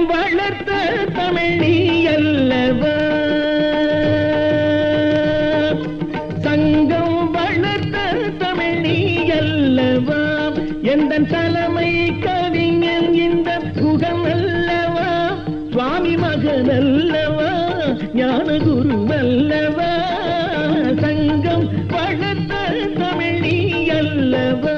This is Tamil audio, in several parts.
வளர்த்த தமிழ் நீ அல்லவா? சங்கம் வளர்த்த தமிழ் நீ அல்லவா? எந்த தலைமை கவிஞன் இந்த குகம் அல்லவா? சுவாமி மகன் அல்லவா? ஞான குரு அல்லவா? சங்கம் வளர்த்த தமிழ் நீ அல்லவா?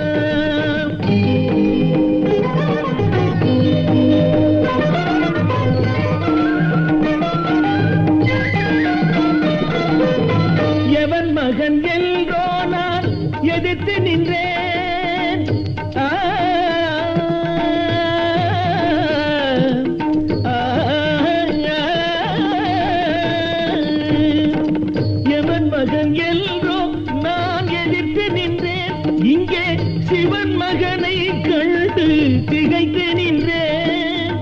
மகன் என்றோ நான் எதிர்த்து நின்றேன். எவன் மகன் என்றோ நான் எதிர்த்து நின்றேன். இங்கே சிவன் மகனை கண்டு திகைத்து நின்றேன்.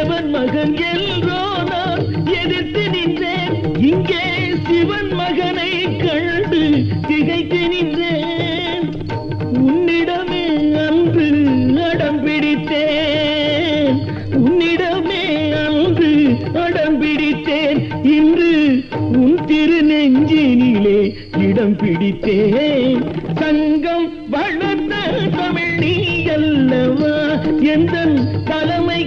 எவன் மகன் என்றோ நான் எதிர்த்து நின்றேன். இங்கே சிவன் மகனை அன்று அடம் உன்னிடமே அன்று அடம் இன்று உன் திரு நெஞ்சினிலே இடம் பிடித்தேன். சங்கம் வளர்த்த தமிழ் நீ அல்லவா? எந்த தலைமை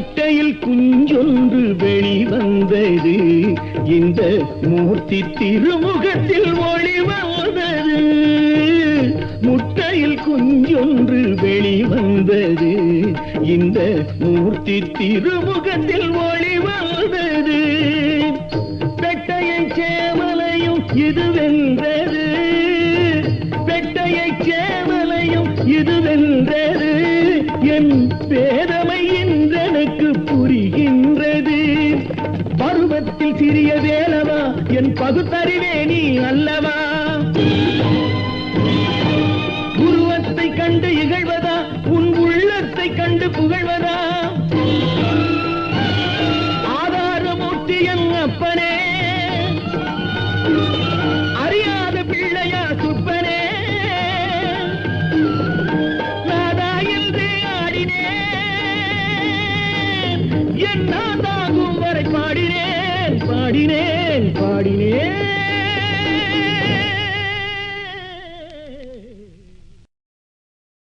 முட்டையில் குஞ்சொன்று வெளிவந்தது. இந்த மூர்த்தி திருமுகத்தில் ஒளிவந்தது. முட்டையில் குஞ்சொன்று வெளிவந்தது. இந்த மூர்த்தி திருமுகத்தில் ஒளிவந்தது. பெட்டையை சேவலையும் இது வென்றது. பெட்டையை சேவலையும் இது வென்றது. என் பேர சிறிய வேலவா? என் பகுத்தறிவே நீ அல்லவா? உருவத்தை கண்டு இகழ்வதா? உன் உள்ளத்தை கண்டு புகழ்வதா? நான் என் வரை பாடினேன் பாடினேன் பாடினேன்.